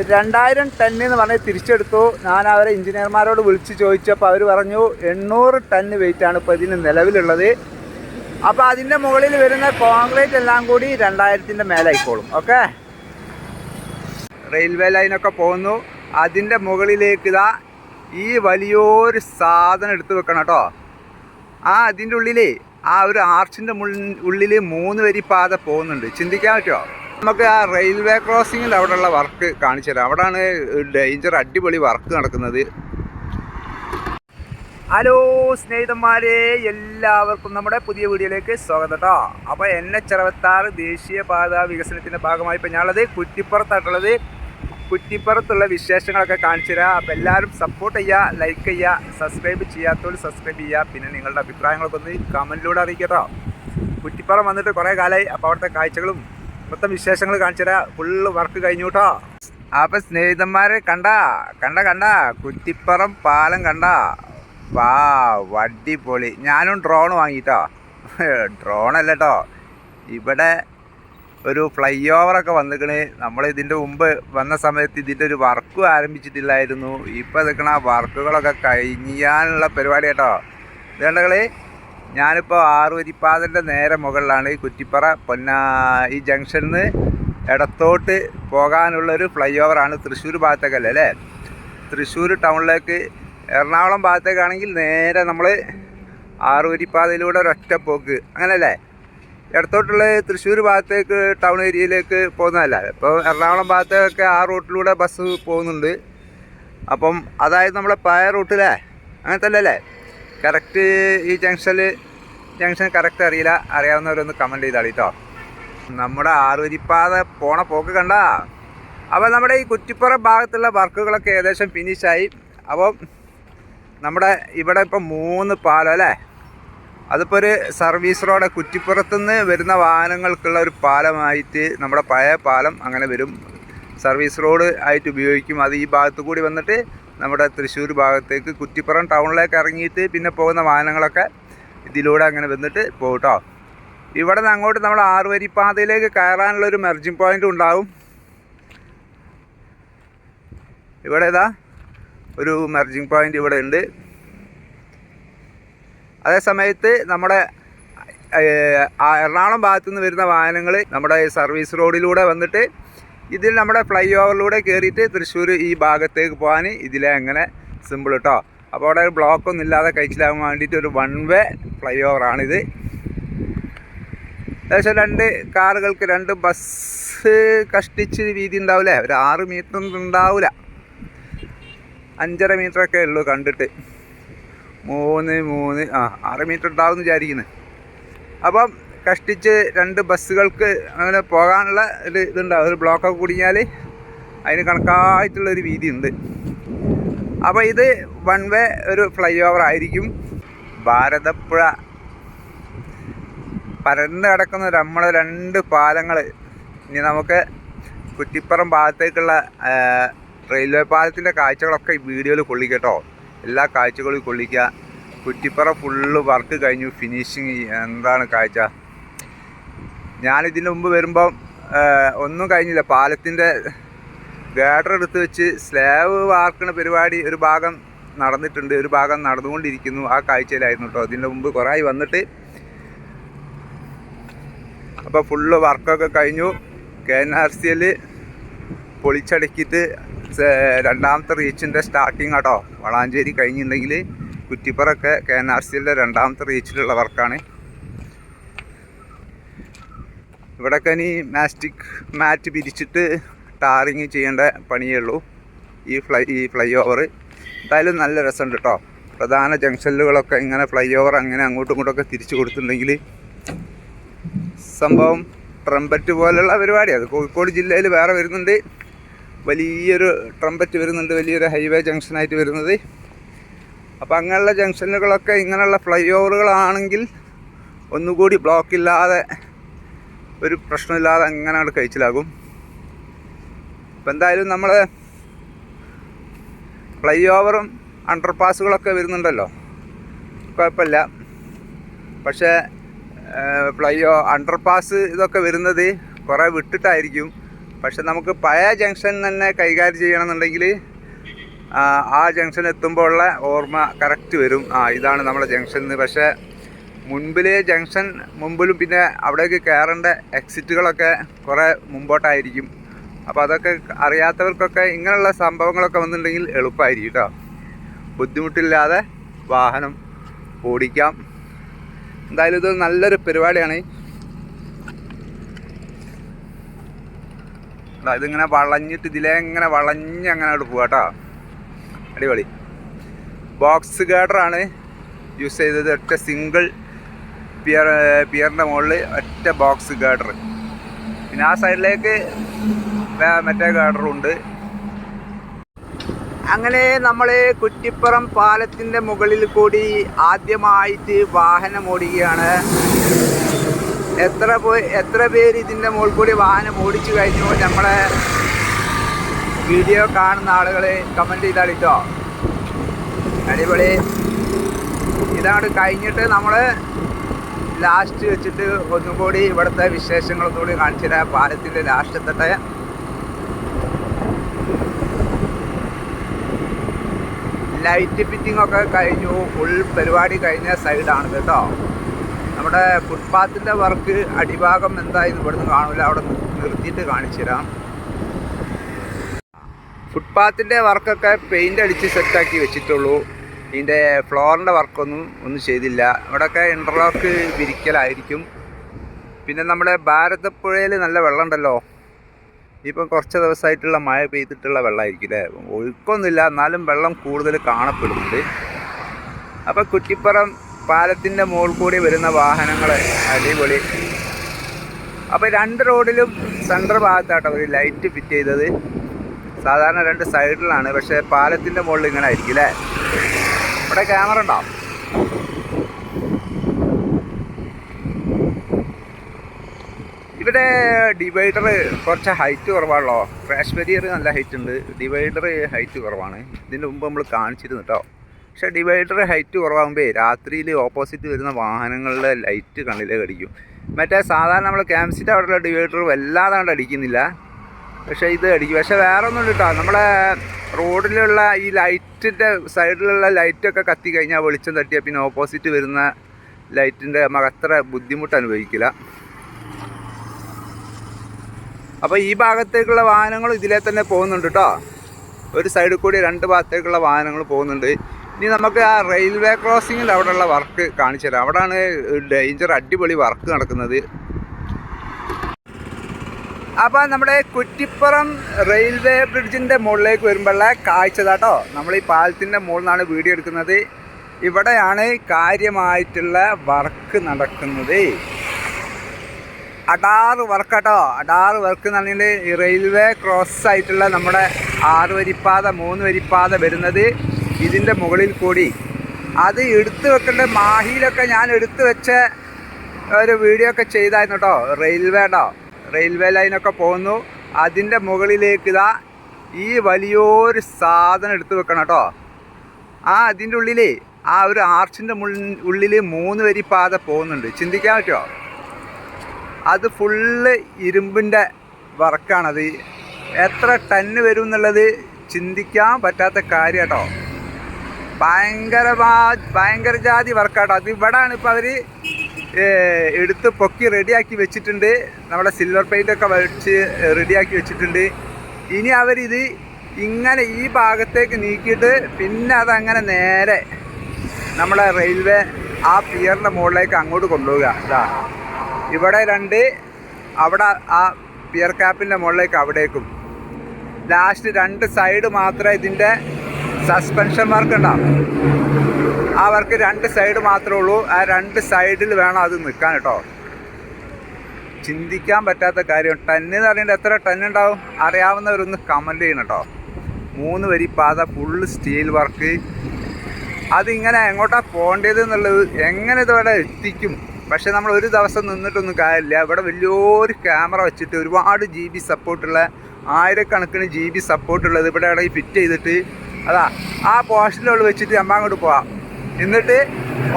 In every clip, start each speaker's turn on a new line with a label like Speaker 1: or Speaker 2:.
Speaker 1: രണ്ടായിരം ടണ്ണ് എന്ന് പറഞ്ഞ് തിരിച്ചെടുത്തു. ഞാൻ അവരെ എഞ്ചിനീയർമാരോട് വിളിച്ച് ചോദിച്ചപ്പോൾ അവർ പറഞ്ഞു എണ്ണൂറ് ടണ്ണ് വെയിറ്റാണ് ഇപ്പോൾ ഇതിന് നിലവിലുള്ളത്. അപ്പോൾ അതിന്റെ മുകളിൽ വരുന്ന കോൺക്രീറ്റ് എല്ലാം കൂടി രണ്ടായിരത്തിന്റെ മേലായിക്കോളും. ഓക്കെ? റെയിൽവേ ലൈനൊക്കെ പോകുന്നു. അതിന്റെ മുകളിലേക്ക് ഇതാ ഈ വലിയൊരു സാധനം എടുത്ത് വെക്കണം കേട്ടോ. ആ അതിന്റെ ഉള്ളിൽ ആ ഒരു ആർച്ചിന്റെ ഉള്ളിൽ മൂന്ന് വരി പാത പോകുന്നുണ്ട്. ചിന്തിക്കാൻ പറ്റുമോ? നമുക്ക് ആ റെയിൽവേ ക്രോസിങ്ങിൽ അവിടെയുള്ള വർക്ക് കാണിച്ചു തരാം. അവിടെയാണ് ഡേഞ്ചർ അടിപൊളി വർക്ക് നടക്കുന്നത്. ഹലോ സ്നേഹിതന്മാരെ എല്ലാവർക്കും നമ്മുടെ പുതിയ വീഡിയോയിലേക്ക് സ്വാഗതം കേട്ടോ അപ്പോൾ എൻ എച്ച് അറുപത്താറ് ദേശീയപാത വികസനത്തിന്റെ ഭാഗമായി ഇപ്പോൾ ഞാനുള്ളത് കുറ്റിപ്പുറത്തായിട്ടുള്ളത്. കുറ്റിപ്പുറത്തുള്ള വിശേഷങ്ങളൊക്കെ കാണിച്ചു തരാം. അപ്പോൾ എല്ലാവരും സപ്പോർട്ട് ചെയ്യുക ലൈക്ക് ചെയ്യുക സബ്സ്ക്രൈബ് ചെയ്യാത്തവർ സബ്സ്ക്രൈബ് ചെയ്യുക. പിന്നെ നിങ്ങളുടെ അഭിപ്രായങ്ങളൊക്കെ ഒന്ന് കമന്റിലൂടെ അറിയിക്കാം കുറ്റിപ്പുറം വന്നിട്ട് കുറേ കാലമായി അപ്പോൾ അവിടുത്തെ കാഴ്ചകളും മൊത്തം വിശേഷങ്ങൾ കാണിച്ചു തരാം. ഫുള്ള് വർക്ക് കഴിഞ്ഞു കേട്ടോ അപ്പം സ്നേഹിതന്മാരെ കണ്ട കണ്ട കണ്ട. കുറ്റിപ്പുറം പാലം കണ്ട. വാ വടിപൊളി ഞാനും ഡ്രോൺ വാങ്ങിട്ടോ. ഡ്രോൺ അല്ല കേട്ടോ ഇവിടെ ഒരു ഫ്ലൈ ഓവറൊക്കെ വന്നിക്കണ്. നമ്മൾ ഇതിന്റെ മുമ്പ് വന്ന സമയത്ത് ഇതിന്റെ ഒരു വർക്കും ആരംഭിച്ചിട്ടില്ലായിരുന്നു. ഇപ്പോൾ നിൽക്കണ ആ വർക്കുകളൊക്കെ കഴിഞ്ഞാനുള്ള പരിപാടി കേട്ടോ ഇതേണ്ടകൾ ഞാനിപ്പോൾ ആറുവരിപ്പാതന്റെ നേരെ മുകളിലാണ് ഈ കുറ്റിപ്പറ. പൊന്നാ ഈ ജംഗ്ഷനിൽ നിന്ന് ഇടത്തോട്ട് പോകാനുള്ളൊരു ഫ്ലൈ ഓവറാണ് തൃശ്ശൂർ ഭാഗത്തേക്കല്ലേ അല്ലേ? തൃശ്ശൂർ ടൗണിലേക്ക് എറണാകുളം ഭാഗത്തേക്കാണെങ്കിൽ നേരെ നമ്മൾ ആറുവരിപ്പാതയിലൂടെ ഒരൊറ്റ പോക്ക്. അങ്ങനല്ലേ? ഇടത്തോട്ടുള്ള തൃശ്ശൂർ ഭാഗത്തേക്ക് ടൗൺ ഏരിയയിലേക്ക് പോകുന്നതല്ല. ഇപ്പോൾ എറണാകുളം ഭാഗത്തേക്കൊക്കെ ആ റൂട്ടിലൂടെ ബസ് പോകുന്നുണ്ട്. അപ്പം അതായത് നമ്മളെ പഴയ റൂട്ടിലേ അങ്ങനത്തെ അല്ലേ കറക്റ്റ് ഈ ജംഗ്ഷനിൽ ജംഗ്ഷൻ കറക്റ്റ് അറിയില്ല. അറിയാവുന്നവരൊന്ന് കമന്റ് ചെയ്താളി കേട്ടോ നമ്മുടെ ആറുവരിപ്പാത പോണ പോക്ക് കണ്ട. അപ്പോൾ നമ്മുടെ ഈ കുറ്റിപ്പുറം ഭാഗത്തുള്ള വർക്കുകളൊക്കെ ഏകദേശം ഫിനിഷായി അപ്പം നമ്മുടെ ഇവിടെ ഇപ്പം മൂന്ന് പാലം അല്ലേ? അതിപ്പോൾ ഒരു സർവീസ് റോഡ് കുറ്റിപ്പുറത്തുനിന്ന് വരുന്ന വാഹനങ്ങൾക്കുള്ള ഒരു പാലമായിട്ട് നമ്മുടെ പഴയ പാലം അങ്ങനെ വരും. സർവീസ് റോഡ് ആയിട്ട് ഉപയോഗിക്കും. അത് ഈ ഭാഗത്ത് കൂടി വന്നിട്ട് നമ്മുടെ തൃശ്ശൂർ ഭാഗത്തേക്ക് കുറ്റിപ്പുറം ടൗണിലേക്ക് ഇറങ്ങിയിട്ട് പിന്നെ പോകുന്ന വാഹനങ്ങളൊക്കെ ഇതിലൂടെ അങ്ങനെ വന്നിട്ട് പോകും കേട്ടോ ഇവിടെ നിന്ന് അങ്ങോട്ട് നമ്മൾ ആറുവരിപ്പാതയിലേക്ക് കയറാനുള്ള ഒരു മെർജിങ് പോയിന്റ് ഉണ്ടാവും. ഇവിടെ ഇതാ ഒരു മെർജിങ് പോയിന്റ് ഇവിടെ ഉണ്ട്. അതേ സമയത്ത് നമ്മുടെ എറണാകുളം ഭാഗത്തുനിന്ന് വരുന്ന വാഹനങ്ങൾ നമ്മുടെ സർവീസ് റോഡിലൂടെ വന്നിട്ട് ഇതിൽ നമ്മുടെ ഫ്ലൈ ഓവറിലൂടെ കയറിയിട്ട് തൃശ്ശൂർ ഈ ഭാഗത്തേക്ക് പോകാൻ ഇതിലെ അങ്ങനെ സിമ്പിൾ കേട്ടോ അപ്പോൾ അവിടെ ബ്ലോക്ക് ഒന്നും ഇല്ലാതെ കഴിച്ചിലാകാൻ വേണ്ടിയിട്ട് ഒരു വൺ വേ ഫ്ലൈ ഓവറാണിത് ഏകദേശം രണ്ട് കാറുകൾക്ക് രണ്ട് ബസ് കഷ്ടിച്ച് വീതി ഉണ്ടാവില്ലേ? ഒരു ആറ് മീറ്റർ ഉണ്ടാവില്ല. അഞ്ചര മീറ്ററൊക്കെ ഉള്ളൂ കണ്ടിട്ട്. മൂന്ന് മൂന്ന് ആ ആറ് മീറ്റർ ഉണ്ടാവും എന്ന് വിചാരിക്കുന്നു. അപ്പം കഷ്ടിച്ച് രണ്ട് ബസ്സുകൾക്ക് അങ്ങനെ പോകാനുള്ള ഒരു ഇതുണ്ടാവും ഒരു ബ്ലോക്കൊക്കെ കുടുങ്ങിയാൽ അതിന് കണക്കായിട്ടുള്ളൊരു വീതി ഉണ്ട് അപ്പോൾ ഇത് വൺ വേ ഒരു ഫ്ലൈ ഓവർ ആയിരിക്കും. ഭാരതപ്പുഴ. പരന്ന് കിടക്കുന്ന നമ്മളെ രണ്ട് പാലങ്ങൾ. ഇനി നമുക്ക് കുറ്റിപ്പുറം ഭാഗത്തേക്കുള്ള റെയിൽവേ പാലത്തിന്റെ കാഴ്ചകളൊക്കെ ഈ വീഡിയോയിൽ കൊള്ളിക്കട്ടോ എല്ലാ കാഴ്ചകളും കൊള്ളിക്കുക. കുറ്റിപ്പുറം ഫുള്ള് വർക്ക് കഴിഞ്ഞു. ഫിനിഷിങ് എന്താണ് കാഴ്ച? ഞാനിതിന് മുമ്പ് വരുമ്പം ഒന്നും കഴിഞ്ഞില്ല. പാലത്തിന്റെ ഗാഡർ എടുത്ത് വെച്ച് സ്ലാബ് വാർക്കണ പരിപാടി ഒരു ഭാഗം നടന്നിട്ടുണ്ട് ഒരു ഭാഗം നടന്നുകൊണ്ടിരിക്കുന്നു ആ കാഴ്ചയിലായിരുന്നു കേട്ടോ അതിന്റെ മുമ്പ് കുറേ വന്നിട്ട്. അപ്പോൾ ഫുള്ള് വർക്കൊക്കെ കഴിഞ്ഞു. K N R C L പൊളിച്ചടക്കിയിട്ട് രണ്ടാമത്തെ റീച്ചിന്റെ സ്റ്റാർട്ടിങ് കേട്ടോ വളാഞ്ചേരി കഴിഞ്ഞിട്ടുണ്ടെങ്കിൽ കുറ്റിപ്പുറമൊക്കെ കെ എൻ ആർ സി എല്ലിന്റെ രണ്ടാമത്തെ റീച്ചിലുള്ള വർക്കാണ്. ഇവിടെയൊക്കെ ഇനി മാസ്റ്റിക് മാറ്റ് പിരിച്ചിട്ട് ടാറിങ് ചെയ്യേണ്ട പണിയേ ഉള്ളൂ. ഈ ഫ്ലൈ ഈ ഫ്ലൈ ഓവർ എന്തായാലും നല്ല രസമുണ്ട് കേട്ടോ പ്രധാന ജംഗ്ഷനുകളൊക്കെ ഇങ്ങനെ ഫ്ലൈ ഓവർ അങ്ങനെ അങ്ങോട്ടും ഇങ്ങോട്ടൊക്കെ തിരിച്ചു കൊടുത്തിട്ടുണ്ടെങ്കിൽ സംഭവം ട്രംപറ്റ് പോലുള്ള പരിപാടി അത് കോഴിക്കോട് ജില്ലയിൽ വേറെ വരുന്നുണ്ട്. വലിയൊരു ട്രംപറ്റ് വരുന്നുണ്ട്. വലിയൊരു ഹൈവേ ജംഗ്ഷനായിട്ട് വരുന്നത്. അപ്പോൾ അങ്ങനെയുള്ള ജംഗ്ഷനുകളൊക്കെ ഇങ്ങനെയുള്ള ഫ്ലൈ ഓവറുകളാണെങ്കിൽ ഒന്നുകൂടി ബ്ലോക്ക് ഇല്ലാതെ ഒരു പ്രശ്നമില്ലാതെ അങ്ങനെ അങ്ങോട്ട് കഴിച്ചിലാകും. ഇപ്പം എന്തായാലും നമ്മൾ ഫ്ലൈ ഓവറും അണ്ടർപാസുകളൊക്കെ വരുന്നുണ്ടല്ലോ. കുഴപ്പമില്ല. പക്ഷേ ഫ്ലൈ അണ്ടർപാസ് ഇതൊക്കെ വരുന്നത് കുറേ വിട്ടിട്ടായിരിക്കും. പക്ഷെ നമുക്ക് പഴയ ജംഗ്ഷൻ തന്നെ കൈകാര്യം ചെയ്യണമെന്നുണ്ടെങ്കിൽ ആ ജംഗ്ഷൻ എത്തുമ്പോഴുള്ള ഓർമ്മ കറക്റ്റ് വരും. ആ ഇതാണ് നമ്മുടെ ജംഗ്ഷൻ എന്ന് പക്ഷേ മുൻപിലെ ജംഗ്ഷൻ മുമ്പിലും പിന്നെ അവിടേക്ക് കയറേണ്ട എക്സിറ്റുകളൊക്കെ കുറേ മുമ്പോട്ടായിരിക്കും. അപ്പോൾ അതൊക്കെ അറിയാത്തവർക്കൊക്കെ ഇങ്ങനെയുള്ള സംഭവങ്ങളൊക്കെ വന്നിട്ടുണ്ടെങ്കിൽ എളുപ്പമായിരിക്കും കേട്ടോ. ബുദ്ധിമുട്ടില്ലാതെ വാഹനം ഓടിക്കാം. എന്തായാലും ഇത് നല്ലൊരു പരിപാടിയാണ്. ഇതിങ്ങനെ വളഞ്ഞിട്ട് ഇതിലേ ഇങ്ങനെ വളഞ്ഞ് അങ്ങനെ അങ്ങോട്ട് പോവാ കേട്ടോ. അടിപൊളി. ബോക്സ് ഗാർഡറാണ് യൂസ് ചെയ്തത്. ഒറ്റ സിംഗിൾ പിയർ പിയറിന്റെ മുകളിൽ ഒറ്റ ബോക്സ് ഗാർഡർ പിന്നെ ആ സൈഡിലേക്ക് മറ്റേ ഗാർഡറും ഉണ്ട്. അങ്ങനെ നമ്മൾ കുറ്റിപ്പുറം പാലത്തിന്റെ മുകളിൽ കൂടി ആദ്യമായിട്ട് വാഹനം ഓടിക്കുകയാണ്. എത്ര പോയി എത്ര പേര് ഇതിന്റെ മുകളിൽ കൂടി വാഹനം ഓടിച്ചു കഴിഞ്ഞു? നമ്മളെ വീഡിയോ കാണുന്ന ആളുകൾ കമന്റ് ചെയ്താൽ കേട്ടോ അടിപൊളി. ഇതാണ് കഴിഞ്ഞിട്ട് നമ്മൾ ലാസ്റ്റ് വെച്ചിട്ട് ഒന്നും കൂടി ഇവിടുത്തെ വിശേഷങ്ങളൊന്നും കൂടി കാണിച്ചു തരാം. പാലത്തിന്റെ എത്തട്ടെ ലൈറ്റ് ഫിറ്റിംഗ് ഒക്കെ കഴിഞ്ഞു. ഫുൾ പരിപാടി കഴിഞ്ഞ സൈഡാണ് കേട്ടോ. നമ്മുടെ ഫുട്പാത്തിന്റെ വർക്ക് അടിഭാഗം എന്തായാലും ഇവിടുന്ന് കാണില്ല. അവിടെ നിർത്തിയിട്ട് കാണിച്ചു തരാം. ഫുട്പാത്തിന്റെ വർക്കൊക്കെ പെയിന്റ് അടിച്ച് സെറ്റാക്കി വെച്ചിട്ടുള്ളൂ. ഇതിന്റെ ഫ്ലോറിന്റെ വർക്കൊന്നും ഒന്നും ചെയ്തില്ല. ഇവിടെയൊക്കെ ഇന്റർലോക്ക് വിരിക്കലായിരിക്കും. പിന്നെ നമ്മുടെ ഭാരതപ്പുഴയിൽ നല്ല വെള്ളം ഉണ്ടല്ലോ ഇപ്പം കുറച്ച് ദിവസമായിട്ടുള്ള മഴ പെയ്തിട്ടുള്ള വെള്ളമായിരിക്കും അല്ലേ? ഒഴുക്കൊന്നുമില്ല. എന്നാലും വെള്ളം കൂടുതൽ കാണപ്പെടുന്നുണ്ട്. അപ്പം കുറ്റിപ്പുറം പാലത്തിന്റെ മുകളിൽ കൂടി വരുന്ന വാഹനങ്ങൾ അടിപൊളി. അപ്പോൾ രണ്ട് റോഡിലും സെന്റർ ഭാഗത്താട്ടോ ഒരു ലൈറ്റ് ഫിറ്റ് ചെയ്തത്. സാധാരണ രണ്ട് സൈഡിലാണ്. പക്ഷേ പാലത്തിന്റെ മുകളിൽ ഇങ്ങനെ ആയിരിക്കും അല്ലേ? ഇവിടെ ക്യാമറ ഉണ്ടോ? ഇവിടെ ഡിവൈഡർ കുറച്ച് ഹൈറ്റ് കുറവാണല്ലോ. ക്രാഷ് ബരിയർ നല്ല ഹൈറ്റ് ഉണ്ട്. ഡിവൈഡർ ഹൈറ്റ് കുറവാണ്. ഇതിന്റെ മുമ്പ് നമ്മൾ കാണിച്ചിരുന്നു കേട്ടോ പക്ഷേ ഡിവൈഡർ ഹൈറ്റ് കുറവാകുമ്പോൾ രാത്രിയിൽ ഓപ്പോസിറ്റ് വരുന്ന വാഹനങ്ങളുടെ ലൈറ്റ് കണ്ണിലേക്ക് അടിക്കും. മറ്റേ സാധാരണ നമ്മൾ ക്യാമ്സിന്റെ അവിടെയുള്ള ഡിവൈഡർ വല്ലാതെ കണ്ട് അടിക്കുന്നില്ല. പക്ഷേ ഇത് അടിക്കും. പക്ഷേ വേറെ ഒന്നും കേട്ടോ നമ്മളെ റോഡിലുള്ള ഈ ലൈറ്റിന്റെ സൈഡിലുള്ള ലൈറ്റൊക്കെ കത്തി കഴിഞ്ഞാൽ വെളിച്ചം തട്ടിയാൽ പിന്നെ ഓപ്പോസിറ്റ് വരുന്ന ലൈറ്റിന്റെ നമുക്ക് അത്ര ബുദ്ധിമുട്ട് അനുഭവിക്കില്ല. അപ്പോൾ ഈ ഭാഗത്തേക്കുള്ള വാഹനങ്ങളും ഇതിലെ തന്നെ പോകുന്നുണ്ട് കേട്ടോ ഒരു സൈഡിൽ കൂടി രണ്ട് ഭാഗത്തേക്കുള്ള വാഹനങ്ങൾ പോകുന്നുണ്ട്. ഇനി നമുക്ക് ആ റെയിൽവേ ക്രോസിങ്ങിൽ അവിടെയുള്ള വർക്ക് കാണിച്ചു തരാം അവിടെയാണ് ഡേഞ്ചർ അടിപൊളി വർക്ക് നടക്കുന്നത്. അപ്പോൾ നമ്മുടെ കുറ്റിപ്പുറം റെയിൽവേ ബ്രിഡ്ജിന്റെ മുകളിലേക്ക് വരുമ്പോഴുള്ള കാഴ്ച കേട്ടോ നമ്മൾ ഈ പാലത്തിന്റെ മുകളിൽ നിന്നാണ് വീഡിയോ എടുക്കുന്നത്. ഇവിടെയാണ് കാര്യമായിട്ടുള്ള വർക്ക് നടക്കുന്നത്. അടാറ് വർക്ക് കേട്ടോ അടാറ് വർക്ക് എന്ന് പറഞ്ഞാൽ ഈ റെയിൽവേ ക്രോസ് ആയിട്ടുള്ള നമ്മുടെ ആറ് വരിപ്പാത മൂന്ന് വരിപ്പാത വരുന്നത് ഇതിന്റെ മുകളിൽ കൂടി. അത് എടുത്തു വെക്കേണ്ട മാഹിയിലൊക്കെ ഞാൻ എടുത്തു വെച്ച ഒരു വീഡിയോ ഒക്കെ ചെയ്തായിരുന്നു കേട്ടോ. റെയിൽവേ കേട്ടോ റെയിൽവേ ലൈനൊക്കെ പോകുന്നു. അതിന്റെ മുകളിലേക്ക് ഇതാ ഈ വലിയൊരു സാധനം എടുത്തു വെക്കണം കേട്ടോ. ആ അതിന്റെ ഉള്ളിൽ ആ ഒരു ആർച്ചിന്റെ ഉള്ളിൽ മൂന്ന് വരി പാത പോകുന്നുണ്ട്. ചിന്തിക്കാൻ പറ്റുമോ? അത് ഫുള്ള് ഇരുമ്പിന്റെ വർക്കാണത്. എത്ര ടണ്ണ് വരും എന്നുള്ളത് ചിന്തിക്കാൻ പറ്റാത്ത കാര്യം കേട്ടോ ഭയങ്കര ഭയങ്കര ജാതി വർക്കാട്ടോ. അത് ഇവിടാണ് ഇപ്പോൾ അവർ എടുത്ത് പൊക്കി റെഡിയാക്കി വെച്ചിട്ടുണ്ട്. നമ്മുടെ സിൽവർ പെയിന്റ് ഒക്കെ വെച്ച് റെഡിയാക്കി വെച്ചിട്ടുണ്ട്. ഇനി അവരിത് ഇങ്ങനെ ഈ ഭാഗത്തേക്ക് നീക്കിയിട്ട് പിന്നെ അതങ്ങനെ നേരെ നമ്മളെ റെയിൽവേ ആ പിയറിന്റെ മുകളിലേക്ക് അങ്ങോട്ട് കൊണ്ടുപോവുക. ഇതാ. ഇവിടെ രണ്ട് അവിടെ ആ പിയർ ക്യാപ്പിന്റെ മുകളിലേക്ക് അവിടേക്കും. ലാസ്റ്റ് രണ്ട് സൈഡ് മാത്രമേ ഇതിന്റെ സസ്പെൻഷൻ വർക്ക് ഉണ്ടാവും. ആ വർക്ക് രണ്ട് സൈഡ് മാത്രമേ ഉള്ളൂ. ആ രണ്ട് സൈഡിൽ വേണം അത് നിൽക്കാൻ കേട്ടോ. ചിന്തിക്കാൻ പറ്റാത്ത കാര്യം. ടന്ന് എന്ന് പറയുന്നത് എത്ര ടൺ ഉണ്ടാവും? അറിയാവുന്നവരൊന്ന് കമന്റ് ചെയ്യണം കേട്ടോ. മൂന്ന് വരി പാത ഫുള്ള് സ്റ്റീൽ വർക്ക് അതിങ്ങനെ എങ്ങോട്ടാ പോകേണ്ടത് എന്നുള്ളത് എങ്ങനെ ഇതവിടെ എത്തിക്കും? പക്ഷെ നമ്മൾ ഒരു ദിവസം നിന്നിട്ടൊന്നും കാര്യമില്ല. ഇവിടെ വലിയൊരു ക്യാമറ വെച്ചിട്ട് ഒരുപാട് ജി ബി സപ്പോർട്ടുള്ള ആയിരക്കണക്കിന് ജി ബി സപ്പോർട്ടുള്ളത് ഇവിടെ ഇവിടെ ഫിറ്റ് ചെയ്തിട്ട് അതാ ആ പോസ്റ്റിലുള്ള വെച്ചിട്ട് നമ്മൾ അങ്ങോട്ട് പോവാം. എന്നിട്ട്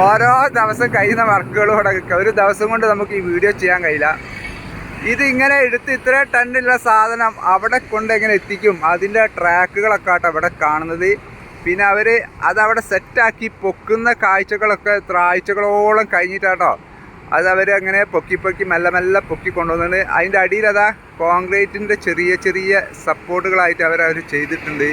Speaker 1: ഓരോ ദിവസം കഴിയുന്ന വർക്കുകളും ഇവിടെ ഒരു ദിവസം കൊണ്ട് നമുക്ക് ഈ വീഡിയോ ചെയ്യാൻ കഴിയില്ല. ഇത് ഇങ്ങനെ എടുത്ത് ഇത്ര ടണ്ണുള്ള സാധനം അവിടെ കൊണ്ട് എങ്ങനെ എത്തിക്കും? അതിന്റെ ട്രാക്കുകളൊക്കെ ആട്ടോ അവിടെ കാണുന്നത്. പിന്നെ അവർ അതവിടെ സെറ്റാക്കി പൊക്കുന്ന കാഴ്ചകളൊക്കെ ആഴ്ചകളോളം കഴിഞ്ഞിട്ടാട്ടോ. അത് അവർ അങ്ങനെ പൊക്കി പൊക്കി മെല്ലെ മെല്ലെ പൊക്കി കൊണ്ടുവന്നിട്ട് അതിന്റെ അടിയിൽ അതാ കോൺക്രീറ്റിന്റെ ചെറിയ ചെറിയ സപ്പോർട്ടുകളായിട്ട് അവർ ചെയ്തിട്ടുണ്ട്.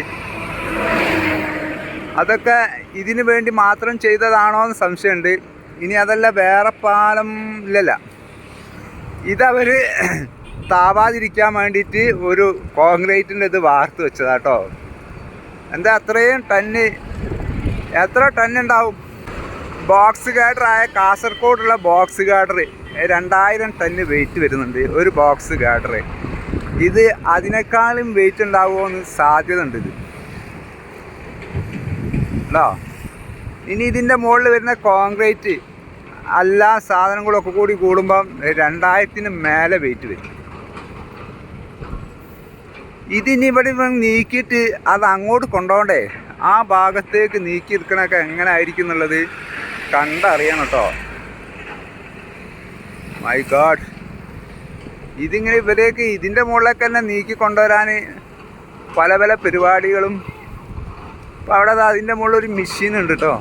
Speaker 1: അതൊക്കെ ഇതിന് വേണ്ടി മാത്രം ചെയ്തതാണോ എന്ന് സംശയമുണ്ട്. ഇനി അതല്ല വേറെ പാലം ഇല്ലല്ല. ഇതവർ താവാതിരിക്കാൻ വേണ്ടിയിട്ട് ഒരു കോൺക്രീറ്റിന്റെ ഇത് വാർത്ത് വെച്ചതാട്ടോ എന്താ അത്രയും ടണ്ണ് എത്ര ടണ്ണുണ്ടാവും ബോക്സ് ഗാഡറായ കാസർഗോഡുള്ള ബോക്സ് ഗാഡർ രണ്ടായിരം ടണ്ണ് വെയിറ്റ് വരുന്നുണ്ട് ഒരു ബോക്സ് ഗാഡർ. ഇത് അതിനേക്കാളും വെയിറ്റ് ഉണ്ടാവുമോ എന്ന് സാധ്യത ഉണ്ട് ഇത്. ഉണ്ടോ ഇനി ഇതിന്റെ മുകളിൽ വരുന്ന കോൺക്രീറ്റ് എല്ലാ സാധനങ്ങളൊക്കെ കൂടി കൂടുമ്പം രണ്ടായിരത്തിന് മേലെ വെയിറ്റ് വരും. ഇതിനി ഇവിടെ നീക്കിയിട്ട് അത് അങ്ങോട്ട് കൊണ്ടുപോകണ്ടേ ആ ഭാഗത്തേക്ക് നീക്കി എടുക്കണൊക്കെ എങ്ങനെ ആയിരിക്കും എന്നുള്ളത് കണ്ടറിയണം കേട്ടോ മൈ ഗാഡ് ഇതിങ്ങനെ ഇവരേക്ക് ഇതിന്റെ മുകളിലേക്ക് തന്നെ നീക്കി കൊണ്ടുവരാൻ പല പല പരിപാടികളും അപ്പോൾ അവിടെ അതിന്റെ മുകളിൽ ഒരു മെഷീൻ ഉണ്ട് കേട്ടോ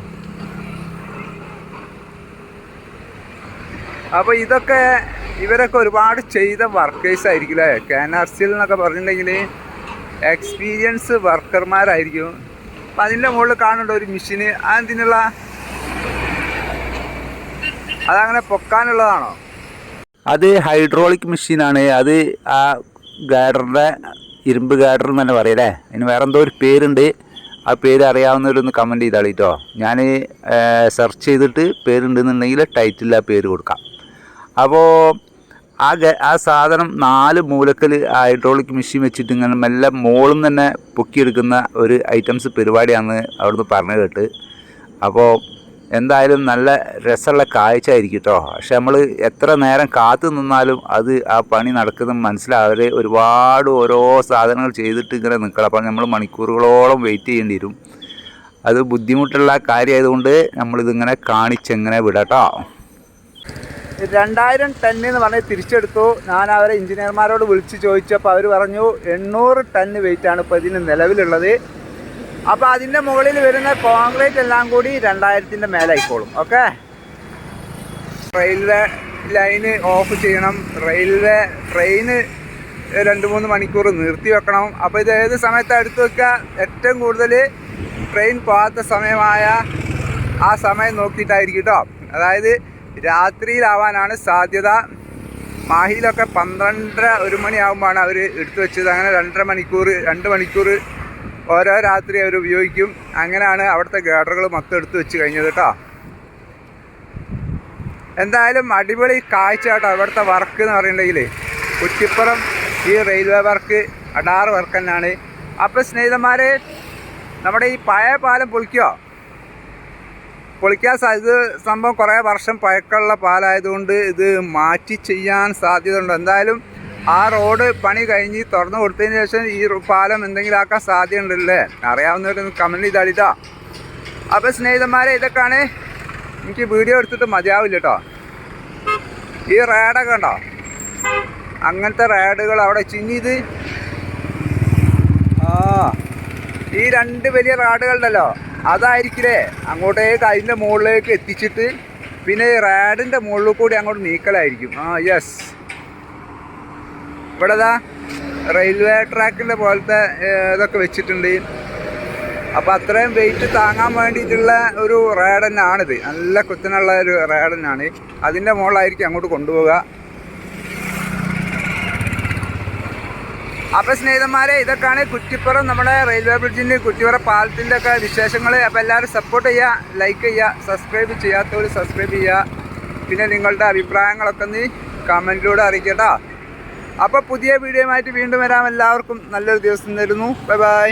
Speaker 1: അപ്പോൾ ഇതൊക്കെ ഇവരൊക്കെ ഒരുപാട് ചെയ്ത വർക്കേഴ്സ് ആയിരിക്കില്ലേ? കെ എൻ ആർ സിയിൽ എന്നൊക്കെ പറഞ്ഞിട്ടുണ്ടെങ്കിൽ എക്സ്പീരിയൻസ് വർക്കർമാരായിരിക്കും അപ്പം അതിന്റെ മുകളിൽ കാണേണ്ട ഒരു മെഷീന് അതെന്തിനുള്ള അതങ്ങനെ പൊക്കാനുള്ളതാണോ?
Speaker 2: അത് ഹൈഡ്രോളിക് മെഷീനാണ് അത് ആ ഗാഡറിന്റെ ഇരുമ്പ് ഗാഡർ എന്ന് തന്നെ പറയല്ലേ അതിന് വേറെ എന്തോ ഒരു പേരുണ്ട്. ആ പേര് അറിയാവുന്നവരൊന്ന് കമന്റ് ചെയ്താളിട്ടോ ഞാൻ സെർച്ച് ചെയ്തിട്ട് പേരുണ്ടെന്നുണ്ടെങ്കിൽ ടൈറ്റിൽ ആ പേര് കൊടുക്കാം. അപ്പോൾ ആ ആ സാധനം നാല് മൂലക്കൽ ഹൈഡ്രോളിക് മെഷീൻ വെച്ചിട്ട് ഇങ്ങനെ മെല്ലെ മോളും തന്നെ പൊക്കിയെടുക്കുന്ന ഒരു ഐറ്റംസ് പരിപാടിയാണ് അവിടുന്ന് പറഞ്ഞു കേട്ട്. അപ്പോൾ എന്തായാലും നല്ല രസമുള്ള കാഴ്ച ആയിരിക്കും കേട്ടോ പക്ഷെ നമ്മൾ എത്ര നേരം കാത്തു നിന്നാലും അത് ആ പണി നടക്കുന്ന മനസ്സിലാവരെ ഒരുപാട് ഓരോ സാധനങ്ങൾ ചെയ്തിട്ട് ഇങ്ങനെ നിൽക്കണം. അപ്പം നമ്മൾ മണിക്കൂറുകളോളം വെയിറ്റ് ചെയ്യേണ്ടി വരും. അത് ബുദ്ധിമുട്ടുള്ള കാര്യമായതുകൊണ്ട് നമ്മളിതിങ്ങനെ കാണിച്ചെങ്ങനെ വിടട്ടോ
Speaker 1: രണ്ടായിരം ടണ്ണ് എന്ന് പറഞ്ഞ് തിരിച്ചെടുത്തു. ഞാൻ അവരെ എഞ്ചിനീയർമാരോട് വിളിച്ച് ചോദിച്ചപ്പോൾ അവർ പറഞ്ഞു എണ്ണൂറ് ടണ്ണ് വെയിറ്റാണ് ഇപ്പോൾ ഇതിന് നിലവിലുള്ളത്. അപ്പോൾ അതിന്റെ മുകളിൽ വരുന്ന കോൺക്രീറ്റ് എല്ലാം കൂടി രണ്ടായിരത്തിന്റെ മേലായിക്കോളും ഓക്കെ? റെയിൽവേ ലൈന് ഓഫ് ചെയ്യണം. റെയിൽവേ ട്രെയിന് രണ്ട് മൂന്ന് മണിക്കൂർ നിർത്തി വെക്കണം. അപ്പോൾ ഇത് ഏത് സമയത്ത് അടുത്ത് വെക്കുക? ഏറ്റവും കൂടുതൽ ട്രെയിൻ പോകാത്ത സമയമായ ആ സമയം നോക്കിയിട്ടായിരിക്കും കേട്ടോ അതായത് രാത്രിയിലാവാനാണ് സാധ്യത. മാഹിയിലൊക്കെ പന്ത്രണ്ടര ഒരു മണിയാകുമ്പോഴാണ് അവർ എടുത്തു വെച്ചത്. അങ്ങനെ രണ്ടര മണിക്കൂർ രണ്ട് മണിക്കൂർ ഓരോ രാത്രി അവർ ഉപയോഗിക്കും. അങ്ങനെയാണ് അവിടുത്തെ ഗേഡറുകൾ മൊത്തം എടുത്തു വെച്ച് കഴിഞ്ഞത് കേട്ടോ. എന്തായാലും അടിപൊളി കാഴ്ച കേട്ടോ അവിടുത്തെ വർക്ക് എന്ന് പറയുന്നുണ്ടെങ്കിൽ കുറ്റിപ്പുറം ഈ റെയിൽവേ വർക്ക് അടാറ് വർക്ക് തന്നെയാണ്. അപ്പോൾ സ്നേഹിതന്മാരെ നമ്മുടെ ഈ പഴയ പാലം പൊളിക്കോ? പൊളിക്കാൻ ഇത് സംഭവം കുറേ വർഷം പഴക്കമുള്ള പാലായതുകൊണ്ട് ഇത് മാറ്റി ചെയ്യാൻ സാധ്യതയുണ്ട്. എന്തായാലും ആ റോഡ് പണി കഴിഞ്ഞ് തുറന്നു കൊടുത്തതിന് ശേഷം ഈ പാലം എന്തെങ്കിലും ആക്കാൻ സാധ്യതയുണ്ടല്ലേ? അറിയാവുന്നവരൊന്ന് കമന്റ് ചെയ്താളിട്ടോ അപ്പൊ സ്നേഹിതന്മാരെ ഇതൊക്കെയാണ് എനിക്ക് വീഡിയോ എടുത്തിട്ട് മതിയാവില്ല കേട്ടോ ഈ റേഡൊക്കെ ഉണ്ടോ? അങ്ങനത്തെ റേഡുകൾ അവിടെ ചിന്നിത് ആ ഈ രണ്ട് വലിയ റാഡുകളുണ്ടല്ലോ അതായിരിക്കില്ലേ? അങ്ങോട്ടേക്ക് അതിന്റെ മുകളിലേക്ക് എത്തിച്ചിട്ട് പിന്നെ ഈ റാഡിന്റെ മുകളിൽ കൂടി അങ്ങോട്ട് നീക്കലായിരിക്കും. ആ യെസ് ഇവിടെ ഇതാ റെയിൽവേ ട്രാക്കിന്റെ പോലത്തെ ഇതൊക്കെ വെച്ചിട്ടുണ്ട്. അപ്പോൾ അത്രയും വെയിറ്റ് താങ്ങാൻ വേണ്ടിയിട്ടുള്ള ഒരു റേഡ് തന്നെയാണിത് നല്ല കുത്തനുള്ള ഒരു റേഡ് തന്നെയാണ് അതിന്റെ മുകളിലായിരിക്കും അങ്ങോട്ട് കൊണ്ടുപോവുക. അപ്പോൾ സ്നേഹിതന്മാരെ ഇതൊക്കെയാണ് കുറ്റിപ്പുറം നമ്മുടെ റെയിൽവേ ബ്രിഡ്ജിന്റെ കുറ്റിപ്പുറ പാലത്തിന്റെ ഒക്കെ വിശേഷങ്ങൾ അപ്പോൾ എല്ലാവരും സപ്പോർട്ട് ചെയ്യുക ലൈക്ക് ചെയ്യുക സബ്സ്ക്രൈബ് ചെയ്യാത്തവർ സബ്സ്ക്രൈബ് ചെയ്യുക. പിന്നെ നിങ്ങളുടെ അഭിപ്രായങ്ങളൊക്കെ നീ കമന്റിലൂടെ അറിയിക്കട്ടോ. അപ്പോൾ പുതിയ വീഡിയോയുമായിട്ട് വീണ്ടും വരാം. എല്ലാവർക്കും നല്ലൊരു ദിവസം തരുന്നു. Bye bye